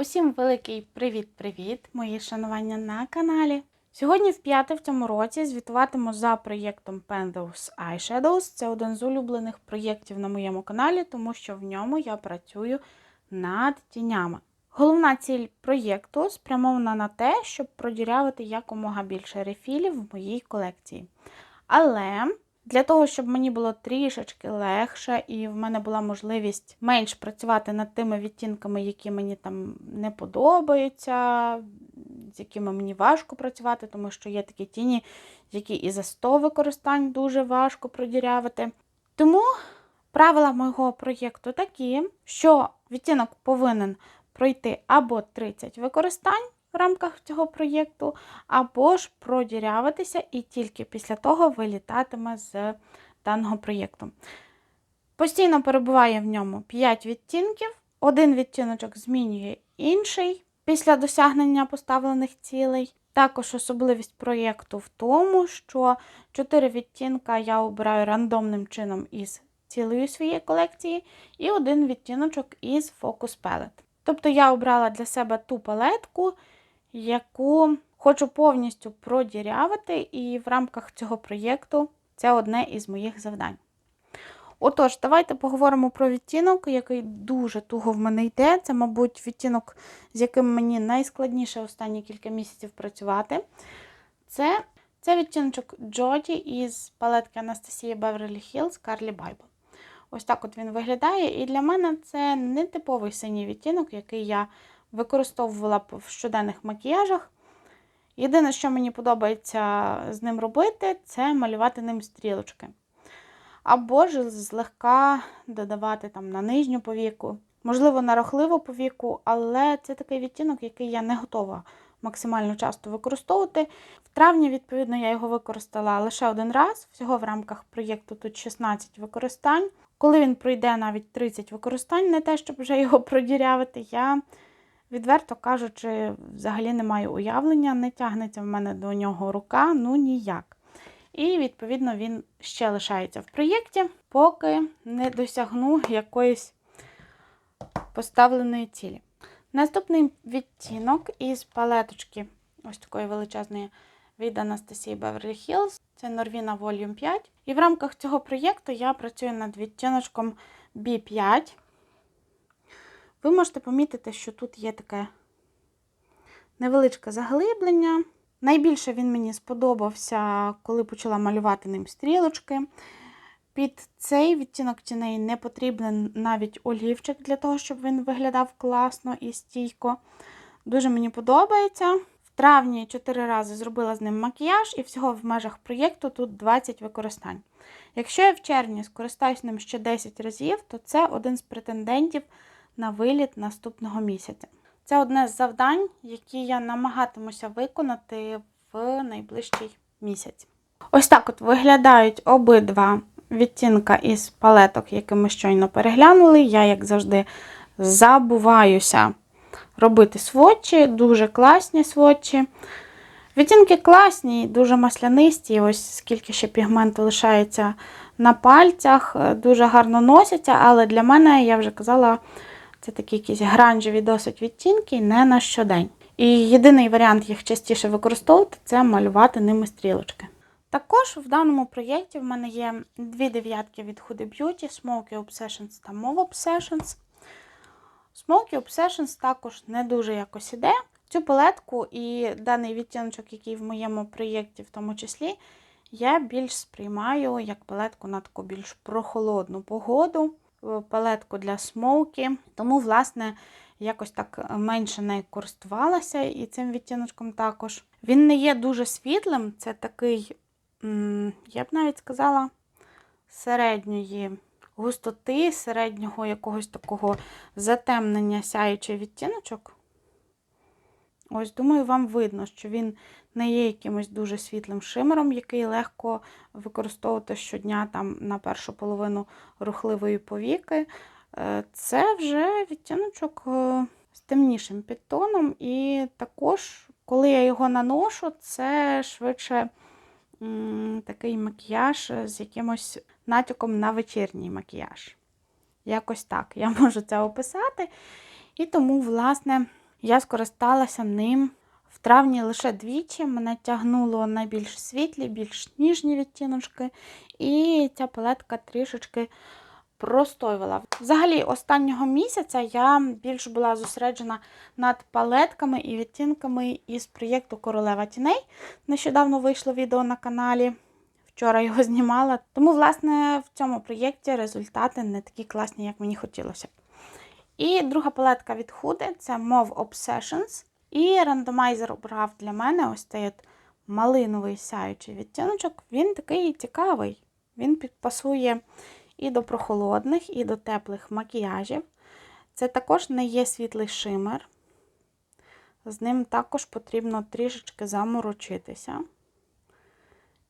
Усім великий привіт-привіт, мої шанування на каналі. Сьогодні, в п'яте в цьому році, звітуватиму за проєктом Penthos Eyeshadows. Це один з улюблених проєктів на моєму каналі, тому що в ньому я працюю над тінями. Головна ціль проєкту спрямована на те, щоб продірявити якомога більше рефілів в моїй колекції. Але для того, щоб мені було трішечки легше, і в мене була можливість менш працювати над тими відтінками, які мені там не подобаються, з якими мені важко працювати, тому що є такі тіні, які і за 100 використань дуже важко продірявити. Тому правила мого проєкту такі, що відтінок повинен пройти або 30 використань в рамках цього проєкту, або ж продірявитися і тільки після того вилітатиме з даного проєкту. Постійно перебуває в ньому 5 відтінків, один відтіночок змінює інший після досягнення поставлених цілей. Також особливість проєкту в тому, що 4 відтінка я обираю рандомним чином із цілої своєї колекції, і один відтіночок із Focus Palette. Тобто я обрала для себе ту палетку, яку хочу повністю продірявити, і в рамках цього проєкту це одне із моїх завдань. Отож, давайте поговоримо про відтінок, який дуже туго в мене йде. Це, мабуть, відтінок, з яким мені найскладніше останні кілька місяців працювати. Це, це відтіночок Джоді із палетки Анастасії Beverly Hills Carly Bible. Ось так от він виглядає. І для мене це не типовий синій відтінок, який я використовувала в щоденних макіяжах. Єдине, що мені подобається з ним робити, це малювати ним стрілочки. Або ж злегка додавати там на нижню повіку, можливо, на рухливу повіку, але це такий відтінок, який я не готова максимально часто використовувати. В травні, відповідно, я його використала лише один раз, всього в рамках проєкту тут 16 використань. Коли він пройде навіть 30 використань, не те, щоб вже його продірявити, я, відверто кажучи, взагалі не маю уявлення, не тягнеться в мене до нього рука, ну ніяк. І, відповідно, він ще лишається в проєкті, поки не досягну якоїсь поставленої цілі. Наступний відтінок із палеточки ось такої величезної від Анастасії Beverly Hills. Це Norvina Volume 5. І в рамках цього проєкту я працюю над відтіночком B5. Ви можете помітити, що тут є таке невеличке заглиблення. Найбільше він мені сподобався, коли почала малювати ним стрілочки. Під цей відтінок тіней не потрібен навіть олівчик для того, щоб він виглядав класно і стійко. Дуже мені подобається. В травні 4 рази зробила з ним макіяж, і всього в межах проєкту тут 20 використань. Якщо я в червні скористаюсь ним ще 10 разів, то це один з претендентів на виліт наступного місяця. Це одне з завдань, які я намагатимуся виконати в найближчий місяць. Ось так от виглядають обидва відтінка із палеток, які ми щойно переглянули. Я, як завжди, забуваюся робити сводчі, дуже класні сводчі. Відтінки класні, дуже маслянисті. Ось скільки ще пігменту лишається на пальцях, дуже гарно носяться, але для мене, я вже казала, це такі якісь гранжеві досить відтінки, не на щодень. І єдиний варіант їх частіше використовувати це малювати ними стрілочки. Також в даному проєкті в мене є дві дев'ятки від Huda Beauty, Smoky Obsessions та Mauve Obsessions. Smoky Obsessions також не дуже якось іде. Цю палетку і даний відтіночок, який в моєму проєкті, в тому числі, я більш сприймаю як палетку на таку більш прохолодну погоду, палетку для смоукі. Тому, власне, якось так менше нею користувалася і цим відтіночком також. Він не є дуже світлим, це такий, я б навіть сказала, середньої густоти, середнього якогось такого затемнення сяючий відтіночок. Ось, думаю, вам видно, що він не є якимось дуже світлим шимером, який легко використовувати щодня там на першу половину рухливої повіки. Це вже відтіночок з темнішим підтоном, і також, коли я його наношу, це швидше такий макіяж з якимось натяком на вечірній макіяж. Якось так я можу це описати. І тому, власне, Я скористалася ним в травні лише двічі. Мене тягнуло на більш світлі, більш ніжні відтіночки, і ця палетка трішечки простоювала. Взагалі, останнього місяця я більш була зосереджена над палетками і відтінками із проєкту Королева тіней. Нещодавно вийшло відео на каналі. Вчора його знімала. Тому, власне, в цьому проєкті результати не такі класні, як мені хотілося. І друга палетка від Huda – це Mauve Obsessions. І рандомайзер обрав для мене ось цей от малиновий сяючий відтіночок. Він такий цікавий. Він підпасує і до прохолодних, і до теплих макіяжів. Це також не є світлий шимер. З ним також потрібно трішечки заморочитися.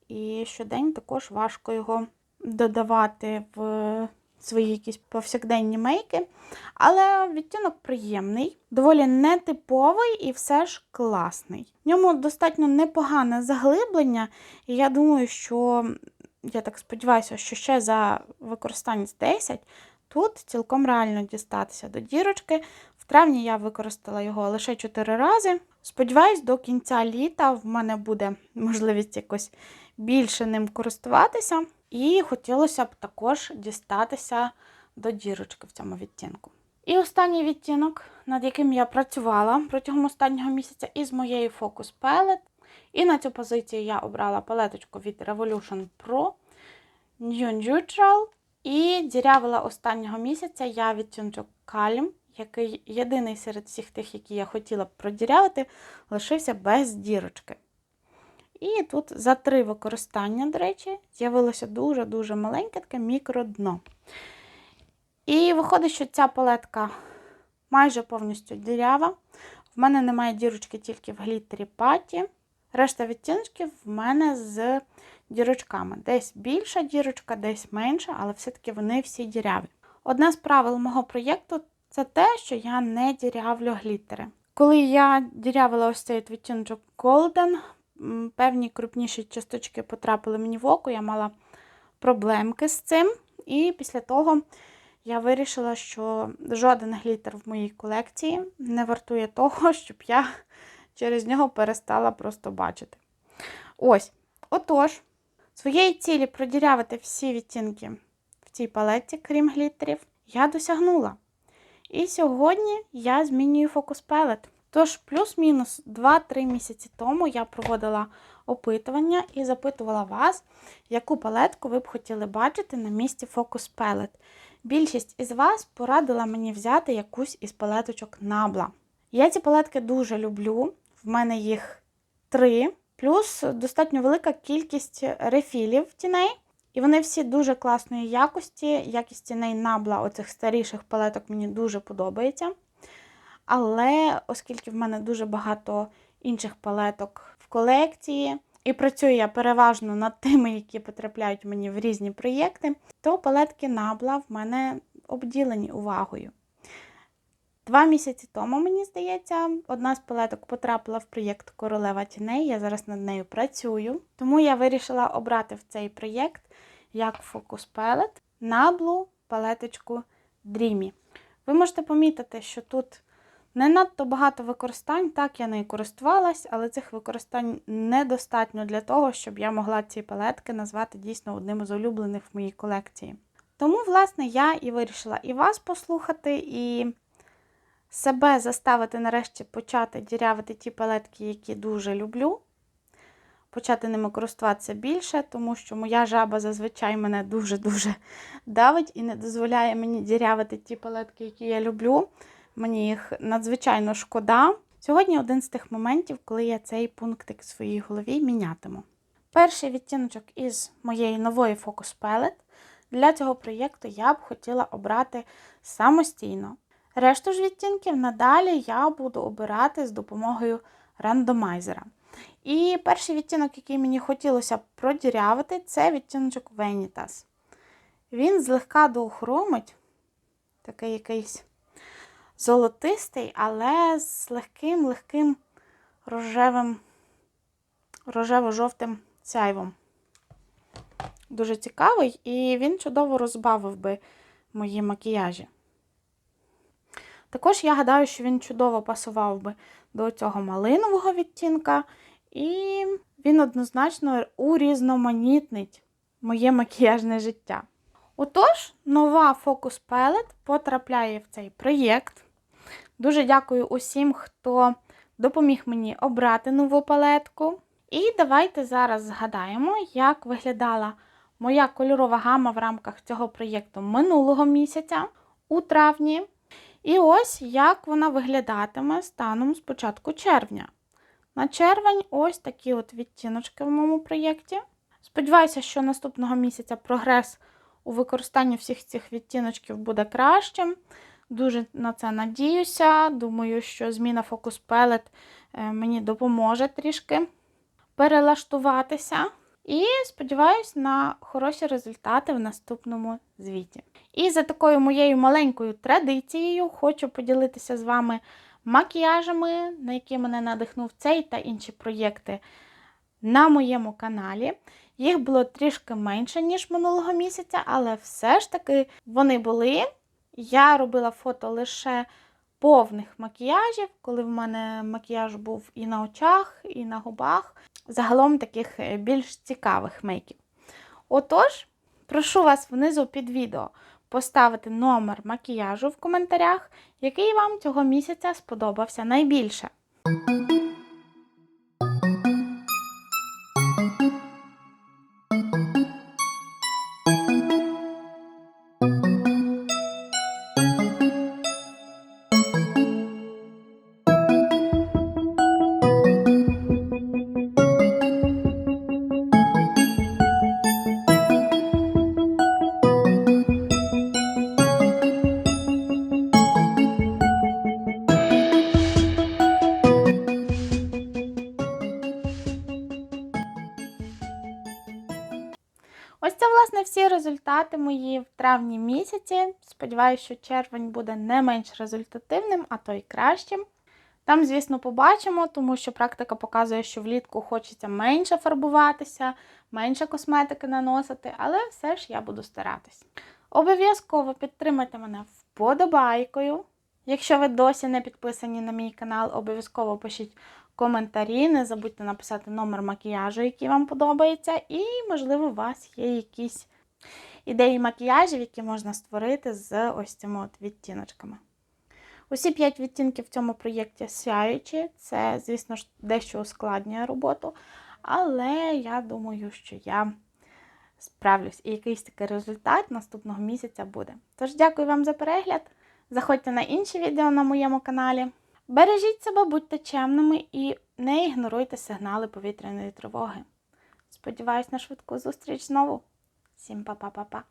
І щодень також важко його додавати в свої якісь повсякденні мейки. Але відтінок приємний, доволі нетиповий і все ж класний. В ньому достатньо непогане заглиблення, і я думаю, що я так сподіваюся, що ще за використання з 10 тут цілком реально дістатися до дірочки. В травні я використала його лише 4 рази. Сподіваюсь, до кінця літа в мене буде можливість якось більше ним користуватися. І хотілося б також дістатися до дірочки в цьому відтінку. І останній відтінок, над яким я працювала протягом останнього місяця, із моєї Focus Palette. І на цю позицію я обрала палеточку від Revolution Pro New Neutral. І дірявила останнього місяця я відтіночок Calm, який єдиний серед всіх тих, які я хотіла б продірявити, лишився без дірочки. І тут за три використання, до речі, з'явилося дуже-дуже маленьке таке мікродно. І виходить, що ця палетка майже повністю дірява. В мене немає дірочки тільки в глітері паті. Решта відтіночків в мене з дірочками. Десь більша дірочка, десь менша, але все-таки вони всі діряві. Одне з правил мого проєкту це те, що я не дірявлю глітери. Коли я дірявила ось цей відтіночок Golden, певні крупніші часточки потрапили мені в око, я мала проблемки з цим. І після того я вирішила, що жоден глітер в моїй колекції не вартує того, щоб я через нього перестала просто бачити. Ось. Отож, своєї цілі продірявити всі відтінки в цій палеті, крім гліттерів, я досягнула. І сьогодні я змінюю фокус палет. Тож, плюс-мінус 2-3 місяці тому я проводила опитування і запитувала вас, яку палетку ви б хотіли бачити на місці фокус палет. Більшість із вас порадила мені взяти якусь із палеточок Набла. Я ці палетки дуже люблю, в мене їх три, плюс достатньо велика кількість рефілів тіней. І вони всі дуже класної якості. Якість тіней набла оцих старіших палеток мені дуже подобається. Але оскільки в мене дуже багато інших палеток в колекції, і працюю я переважно над тими, які потрапляють мені в різні проєкти, то палетки набла в мене обділені увагою. Два місяці тому, мені здається, одна з палеток потрапила в проєкт Королева тіней. Я зараз над нею працюю. Тому я вирішила обрати в цей проєкт як фокус палет наблу палеточку Dreamy. Ви можете помітити, що тут не надто багато використань, так я нею користувалась, але цих використань недостатньо для того, щоб я могла ці палетки назвати дійсно одним з улюблених в моїй колекції. Тому, власне, я і вирішила і вас послухати, і себе заставити нарешті почати дірявити ті палетки, які дуже люблю. Почати ними користуватися більше, тому що моя жаба зазвичай мене дуже-дуже давить і не дозволяє мені дірявити ті палетки, які я люблю. Мені їх надзвичайно шкода. Сьогодні один з тих моментів, коли я цей пунктик в своїй голові мінятиму. Перший відтіночок із моєї нової Focus Palette. Для цього проєкту я б хотіла обрати самостійно. Решту ж відтінків надалі я буду обирати з допомогою рандомайзера. І перший відтінок, який мені хотілося продірявити, це відтіночок Vanitas. Він злегка доохромить, такий якийсь золотистий, але з легким-легким рожевим, рожево-жовтим сяйвом. Дуже цікавий, і він чудово розбавив би мої макіяжі. Також я гадаю, що він чудово пасував би до цього малинового відтінка, і він однозначно урізноманітнить моє макіяжне життя. Отож, нова фокус пелет потрапляє в цей проєкт. Дуже дякую усім, хто допоміг мені обрати нову палетку. І давайте зараз згадаємо, як виглядала моя кольорова гама в рамках цього проєкту минулого місяця у травні. І ось як вона виглядатиме станом з початку червня. На червень ось такі от відтіночки в моєму проєкті. Сподіваюся, що наступного місяця прогрес у використанні всіх цих відтіночків буде кращим. Дуже на це надіюся. Думаю, що зміна фокус пелет мені допоможе трішки перелаштуватися. І сподіваюся на хороші результати в наступному звіті. І за такою моєю маленькою традицією хочу поділитися з вами макіяжами, на які мене надихнув цей та інші проєкти на моєму каналі. Їх було трішки менше, ніж минулого місяця, але все ж таки вони були. Я робила фото лише повних макіяжів, коли в мене макіяж був і на очах, і на губах. Загалом таких е, більш цікавих мейків. Отож, прошу вас внизу під відео поставити номер макіяжу в коментарях, який вам цього місяця сподобався найбільше. Результати мої в травні місяці. Сподіваюся, що червень буде не менш результативним, а то й кращим. Там, звісно, побачимо, тому що практика показує, що влітку хочеться менше фарбуватися, менше косметики наносити, але все ж я буду старатись. Обов'язково підтримайте мене вподобайкою. Якщо ви досі не підписані на мій канал, обов'язково пишіть коментарі, не забудьте написати номер макіяжу, який вам подобається, і, можливо, у вас є якісь ідеї макіяжів, які можна створити з ось цими от відтіночками. Усі 5 відтінків в цьому проєкті сяючі, це, звісно ж, дещо ускладнює роботу, але я думаю, що я справлюсь і якийсь такий результат наступного місяця буде. Тож, дякую вам за перегляд. Заходьте на інші відео на моєму каналі. Бережіть себе, будьте чемними і не ігноруйте сигнали повітряної тривоги. Сподіваюсь на швидку зустріч знову. Всім па-па-па-па.